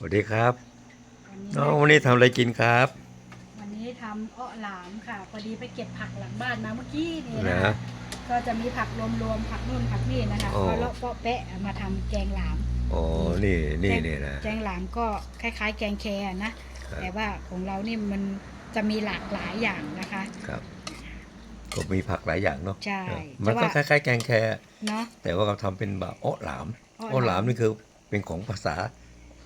สวัสดีครับวันนี้น้องวันนี้ทำอะไรกินครับ วันนี้ทำอ้อหลามค่ะ พอดีไปเก็บผักหลังบ้านมาเมื่อกี้นี่นะ นะ ก็จะมีผักรวมๆผักนู่นผักนี่นะคะโอ้ก็เลาะเปาะแปะเอามาทำแกงหลาม อ๋อนี่นี่แกงนี่นะ แกงหลามก็คล้ายๆ แกงแครนะ ครับ แต่ว่าของเรานี่มันจะมีหลากหลายอย่างนะคะ ครับก็มีผักหลายอย่างเนาะใช่เออมันแต่ก็ว่าคล้ายๆแกงแครเนาะ แต่ว่าเราทำเป็นแบบอ้อหลามอ้อหลามอ้อหลามนี่คือเป็นของภาษา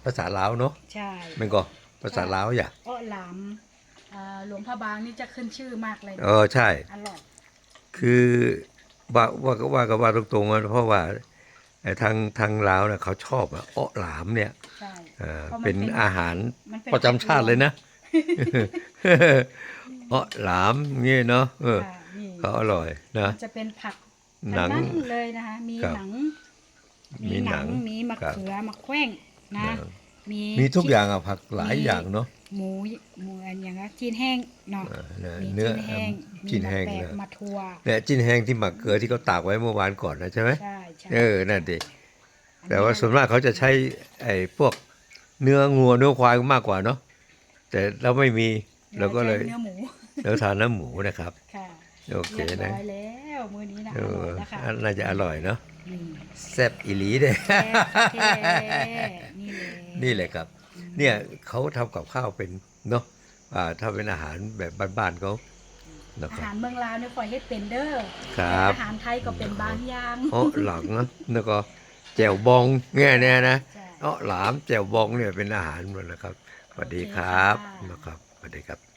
ภาษาลาวเนาะใช่มันก็ภาษาลาวอย่าอ้อหลามอ่าหลวงพระบางนี่จะขึ้นชื่อมากเลยนะเออใช่ อร่อยคือว่าว่าก็ว่าก็ว่าตรงๆนะเพราะว่าไอ้ทางทางลาวเนี่ยเขาชอบอะอ้อหลามเนี่ยใช่ เออเพราะมันเป็นเป็นอาหารมันเป็นประจำชาติเลยนะ อ้อหลามเงี้ยเนาะเออค่ะนี่เขาอร่อยนะจะเป็นผักหนัง ทั้นั้นเลยนะคะ มีครับ หนัง มีหนัง มีมะครับเขือมะแขว้ง นะนะ มีมีทุกชิ้นอย่างอะผักหลายมีอย่างเนาะหมูหมูอันอย่างนะจีนแห้งเนาะเออนะมีเนื้อจีนแห้งมีจิ้นแห้งมะแปนะบมาทัวเนี่ยจิ้นแห้งที่หมักเกลือที่เขาตากไว้เมื่อวานก่อนนะใช่ไหมใช่ใช่เออนั่นดิอันนี้แต่ว่าส่วนมากเขาจะใช้ไอ้พวกเนื้องัวเนื้อควายมากกว่าเนาะแต่เราไม่มีเราก็เลยเนื้อหมูเราทานน้ำหมูนะครับค่ะโอเคเรียบนะร้อยแล้วมื้อนี้นะเออร่ออยแล้วค่ะน่าจะอร่อยเนาะอืม แซ่บอีหลีเด้แซ่บแท้นี่เลยนี่แหละครับ เนี่ยเขาทำกับข้าวเป็นเนาะอ่าถ้าเป็นอาหารแบบบ้านๆเขานะอาครับหารเมืองลาวเนี่ยคอยเฮ็ดเป็นเด้อครับอาหารไทยก็เป็นบางอย่างอ๋อหลังนะแล้วก็แจ่วบองเงี้ยเนี่ยนะใช่อ๋อหลามแจ่วบองเนี่ยเป็นอาหารหมดนะครับสวัสดีครับโอเคค่ะนะครับสวัสดีครับ